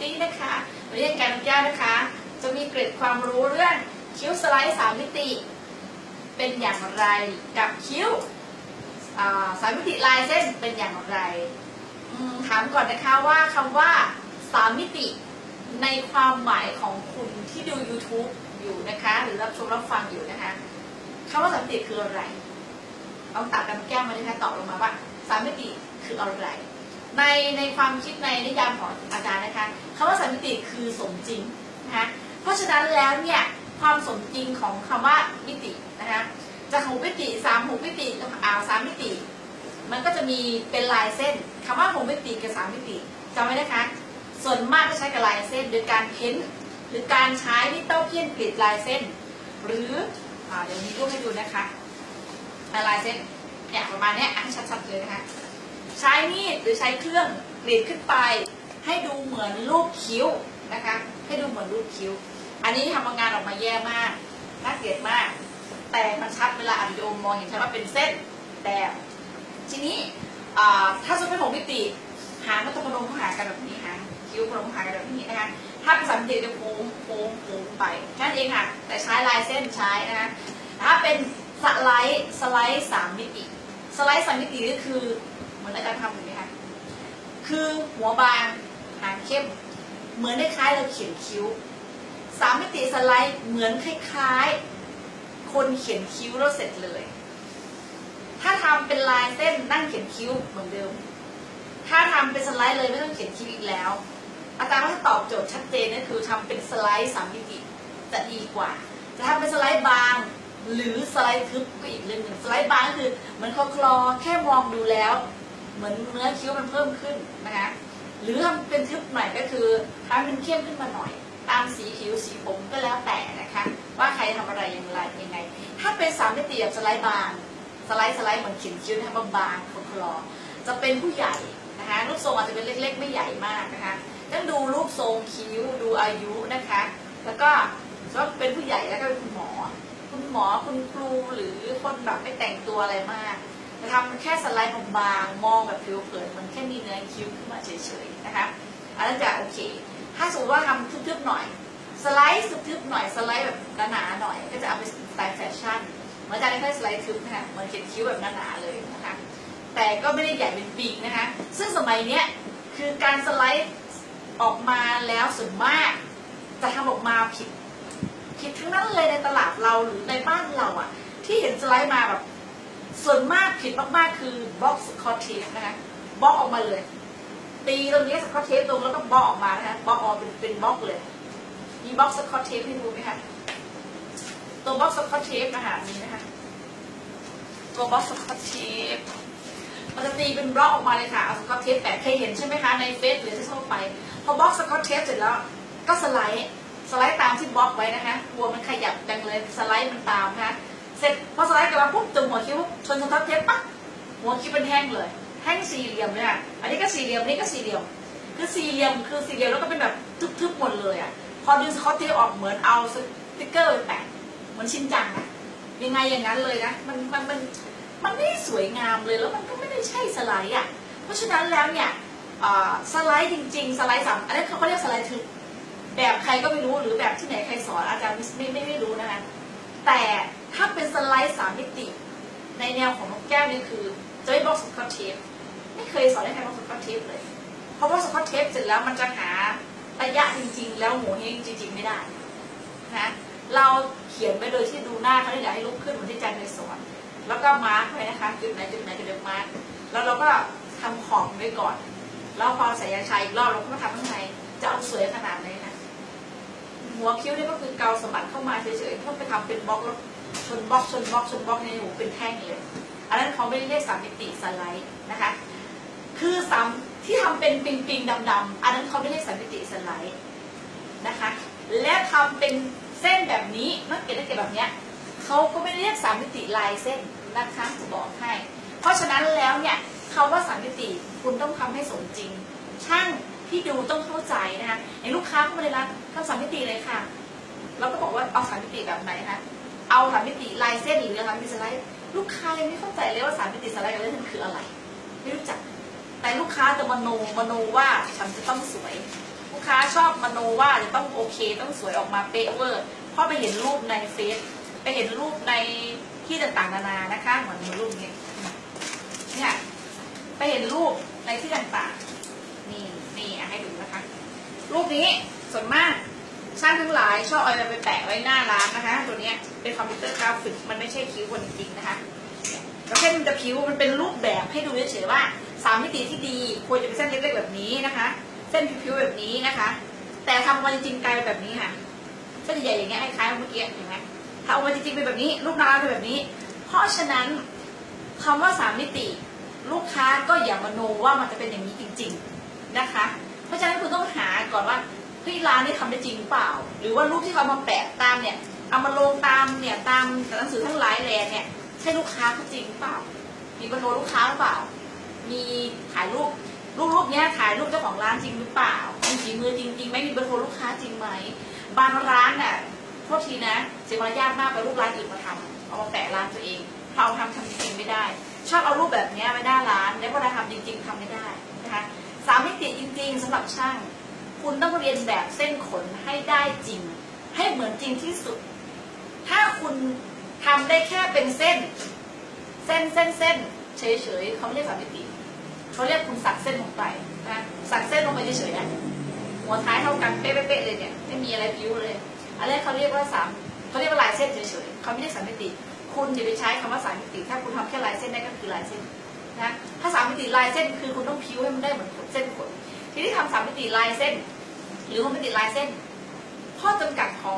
ตี้นะคะวันนี้อาจารย์น้ำแก้วนะคะ จะมีเกร็ดความรู้เรื่องคิ้วสไลด์สามมิติ เป็นอย่างไรกับคิ้วสามมิติลายเส้นเป็นอย่างไรถามก่อนนะคะว่าคำว่าสามมิติในความหมายของคุณที่ดู YouTube อยู่นะคะ หรือรับชมรับฟังอยู่นะคะคำว่าสามมิติคืออะไรต้องตัดกันแก้วมาเลยค่ะตอบลงมาว่าสามมิติคืออะไร ในในความคิดในนิยามของอาจารย์นะคะคำว่าสามมิติคือสมจริงนะคะเพราะฉะนั้นแล้วเนี่ยความสมจริงของคำว่ามิตินะคะจากหกมิติสามหกมิติอ่าสามมิติ มันก็จะมีเป็นลายเส้นคำว่าหกมิติกับสามมิติจำไว้นะคะ ส่วนมากก็ใช้กับลายเส้นโดยการเพ้นท์หรือการใช้ที่เต้าเพี้ยนกรีดลายเส้น หรืออเดี๋ยวมีรูปให้ดูนะคะลายเส้นเนี่ยประมาณนี้ยอะให้ชัดๆเลยนะคะ ใช้มีดหรือใช้เครื่องกรีดขึ้นไป ให้ดูเหมือนรูปคิ้วนะคะ ให้ดูเหมือนรูปคิ้ว อันนี้ทำงานออกมาแย่มากน่าเกลียดมาก แต่มันชัดเวลาอัดวิดีโอมองเห็นชัดว่าเป็นเส้นแต่ทีนี้ถ้าสมมติเป็นหกมิติหางมันจะพนมเขาหากันแบบนี้หางคิ้วพนมเขาหากันแบบนี้นะคะถ้าเป็นสามมิติจะโค้งโค้งโค้งไปแค่นั้นเองค่ะ แต่ใช้ลายเส้นใช้นะคะถ้าเป็นสไลด์สไลด์สามมิติ สไลด์สามมิติก็คือ มือนอาจารย์ทำอยู่ไหมคะคือหัวบางหางเข้ม เหมือนคล้ายๆเราเขียนคิ้วสามมิติสไลด์เหมือนคล้ายๆ คนเขียนคิ้วแล้วเสร็จเลย ถ้าทำเป็นลายเส้นนั่งเขียนคิ้วเหมือนเดิม ถ้าทำเป็นสไลด์เลยไม่ต้องเขียนคิ้วอีกแล้ว อาจารย์ว่าถ้าตอบโจทย์ชัดเจนก็คือทำเป็นสไลด์สามมิติจะดีกว่าจะทำเป็นสไลด์บางหรือสไลด์ทึบก็อีกเรื่องหนึ่งสไลด์บางก็คือเหมือนคลอคลอแค่มองดูแล้ว เหมือนเนื้อคิ้วมันเพิ่มขึ้นนะคะหรือเป็นทึบหน่อยก็คือทำเป็นเข้มขึ้นมาหน่อย ตามสีผิวสีผมก็แล้วแต่นะคะ ว่าใครทำอะไรอย่างไรยังไง ถ้าเป็นสามมิติแบบสไลด์บางสไลด์สไลด์เหมือนเขียนคิ้วนะคะบางๆคลอจะเป็นผู้ใหญ่นะคะรูปทรงอาจจะเป็นเล็ก ๆ ไม่ใหญ่มากนะคะต้องดูรูปทรงคิ้วดูอายุนะคะ แล้วก็ก็เป็นผู้ใหญ่แล้วก็เป็นคุณหมอ คุณหมอคุณครูหรือคนแบบไม่แต่งตัวอะไรมาก ทำแค่สไลด์บางๆมองแบบผิวเผินมันแค่มีเนื้อคิ้วขึ้นมาเฉยๆนะคะอันนั้นจะโอเค ถ้าสมมติว่าทำทึบๆหน่อย สไลด์ทึบๆหน่อยสไลด์แบบหนาๆหน่อย ก็จะเอาไปสไตล์แฟชั่นเหมือนจะได้แค่สไลด์ทึบนะคะเหมือนเขียนคิ้วแบบหนาๆเลยนะคะแต่ก็ไม่ได้ใหญ่เป็นปีกนะคะ ซึ่งสมัยเนี้ยคือการสไลด์ออกมาแล้วส่วนมากจะทำออกมาผิดผิดทั้งนั้นเลยในตลาดเราหรือในบ้านเราอะที่เห็นสไลด์มาแบบ ส่วนมากผิดมากๆคือบล็อกสกอตเทปนะคะบล็อกออกมาเลย ตีตรงนี้สกอตเทปตรงแล้วก็บล็อกออกมานะคะบล็อกออกเป็นเป็นบล็อกเลย มีบล็อกสกอตเทปให้ดูไหมคะตัวบล็อกสกอตเทปนะคะมีนะคะตัวบล็อกสกอตเทปมันจะตีเป็นบล็อกออกมาเลยค่ะเอาสกอตเทปแปะเคยเห็นใช่ไหมคะในเฟซหรือที่ทั่วไป พอบล็อกสกอตเทปเสร็จแล้วก็สไลด์สไลด์ตามที่บล็อกไว้นะคะกลัวมันขยับดังเลยสไลด์มันตามนะคะ เสร็จพอสไลด์กลับมาปุ๊บจุ่มหัวคิ้วชนสกอตเทปปั๊บหัวคิ้วเป็นแท่งเลยแท่งสี่เหลี่ยมเลยค่ะอันนี้ก็สี่เหลี่ยมนี้ก็สี่เหลี่ยม คือสี่เหลี่ยมคือสี่เหลี่ยมแล้วก็เป็นแบบทึบๆหมดเลยอะพอดึงสกอตเทปออกเหมือนเอาสติ๊กเกอร์ไปแปะเหมือนชิ้นจังอะยังไงอย่างนั้นเลยนะมันมันมันมันไม่สวยงามเลยแล้วมันก็ไม่ได้ใช่สไลด์อะเพราะฉะนั้นแล้วเนี่ยสไลด์จริงๆ สไลด์สามอันนี้เขาเรียกสไลด์ทึบแบบใครก็ไม่รู้หรือแบบที่ไหนใครสอนอาจารย์ไม่ไม่ไม่รู้นะคะแต่ ถ้าเป็นสไลด์สามมิติ ในแนวของนกแก้วนี่คือ จะไม่บล็อกสกอตเทปไม่เคยสอนให้ใครบล็อกสกอตเทปเลย เพราะว่าสกอตเทปเสร็จแล้วมันจะหาระยะจริง ๆ แล้วหมูเฮงจริง ๆ ไม่ได้นะเราเขียนไปโดยที่ดูหน้าเขาได้อยากให้ลุกขึ้นเหมือนที่อาจารย์เคยสอน แล้วก็มาร์กไว้นะคะจุดไหนจุดไหนจุดไหนมาร์กแล้วเราก็ทำขอบไว้ก่อน แล้วพอใส่ยาชาอีกรอบเราก็มาทำข้างในจะเอาสวยขนาดไหนนะหัวคิ้วนี่ก็คือเกาสะบัดเข้ามาเฉยๆเพื่อไปทำเป็นบล็อกแล้ว ชนบล็อกชนบล็อกชนบล็อกในหูเป็นแท่งเลยอันนั้นเขาไม่ได้เรียกสามมิติสไลด์นะคะ คือสามที่ทำเป็นปิงปิงๆดำๆอันนั้นเขาไม่เรียกสามมิติสไลด์นะคะ และทำเป็นเส้นแบบนี้นักเก็ตนักเก็ตแบบเนี้ยเขาก็ไม่ได้เรียกสามมิติลายเส้นนะคะจะบอกให้ เพราะฉะนั้นแล้วเนี่ยคำว่าสามมิติคุณต้องทำให้สมจริง ช่างที่ดูต้องเข้าใจนะคะอย่างลูกค้าเข้ามาในร้านทำสามมิติเลยค่ะเราก็บอกว่าเอาสามมิติแบบไหนคะ เอาสามมิติลายเส้นหรือสามมิติสไลด์ลูกค้ายังไม่เข้าใจเลยว่าสามมิติสไลด์กับลายเส้นคืออะไร ไม่รู้จัก แต่ลูกค้าจะมโนมโนว่าฉันจะต้องสวย ลูกค้าชอบมโนว่าจะต้องโอเค ต้องสวยออกมาเป๊ะเวอร์เพราะไปเห็นรูปในเฟซไปเห็นรูปในที่ต่างๆนานานะคะเหมือนรูปนี้เนี่ยไปเห็นรูปในที่ต่างๆนี่นี่ให้ดูนะคะ รูปนี้ส่วนมาก ช่างทั้งหลายชอบเอาไปแปะไว้หน้าร้านนะคะ ตัวนี้เป็นคอมพิวเตอร์กราฟิกมันไม่ใช่คิ้วคนจริงนะคะแล้วแค่มันจะคิ้วมันเป็นรูปแบบให้ดูเฉยๆว่าสามมิติที่ดีควรจะเป็นเส้นเล็กๆแบบนี้นะคะ เส้นผิวๆแบบนี้นะคะ แต่ทำมาจริงๆกลายเป็นแบบนี้ค่ะเส้นใหญ่อย่างเงี้ยคล้ายๆเมื่อกี้เห็นไหมถ้าเอามาจริงๆเป็นแบบนี้รูปหน้าร้านเป็นแบบนี้ เพราะฉะนั้นคำว่าสามมิติ ลูกค้าก็อย่ามาโนว่ามันจะเป็นอย่างนี้จริง ๆนะคะ เฮ้ยร้านนี้ทำได้จริงหรือเปล่า หรือว่ารูปที่เขามาแปะตามเนี่ยเอามาลงตามเนี่ยตามหนังสือทั้งหลายแหล่เนี่ยใช่ลูกค้าเขาจริงหรือเปล่า มีเบอร์โทรลูกค้าหรือเปล่า มีถ่ายรูปรูปรูปเนี้ยถ่ายรูปเจ้าของร้านจริงหรือเปล่ามีฝีมือจริงๆไหมมีเบอร์โทรลูกค้าจริงไหมบางร้านน่ะโทษทีนะเสียมารยาทมากไปรูปร้านอื่นมาทำเอามาแปะร้านตัวเองเราทำทำจริงไม่ได้ ชอบเอารูปแบบเนี้ยไว้หน้าร้าน แล้วเวลาทำจริง ๆทำไม่ได้นะคะสามมิติจริง ๆสำหรับช่าง คุณต้องเรียนแบบเส้นขนให้ได้จริง ให้เหมือนจริงที่สุด ถ้าคุณทำได้แค่เป็นเส้น เส้นเส้นเส้นเฉยเฉยๆเขาไม่เรียกสามมิติเขาเรียกคุณสักเส้นลงไปนะสักเส้นลงไปเฉยๆนะหัวท้ายเท่ากันเป๊ะๆเลยเนี่ยไม่มีอะไรพิ้วเลยอันแรกเขาเรียกว่าสามเขาเรียกว่าลายเส้นเฉยๆเขาไม่เรียกสามมิติ คุณอย่าไปใช้คำว่าสามมิติ ถ้าคุณทำแค่ลายเส้นได้ก็คือลายเส้นนะถ้าสามมิติลายเส้นคือคุณต้องพิ้วให้มันได้เหมือนขนเส้นขนทีนี้ทำสามมิติลายเส้น หรือสามมิติลายเส้น ข้อจำกัดของ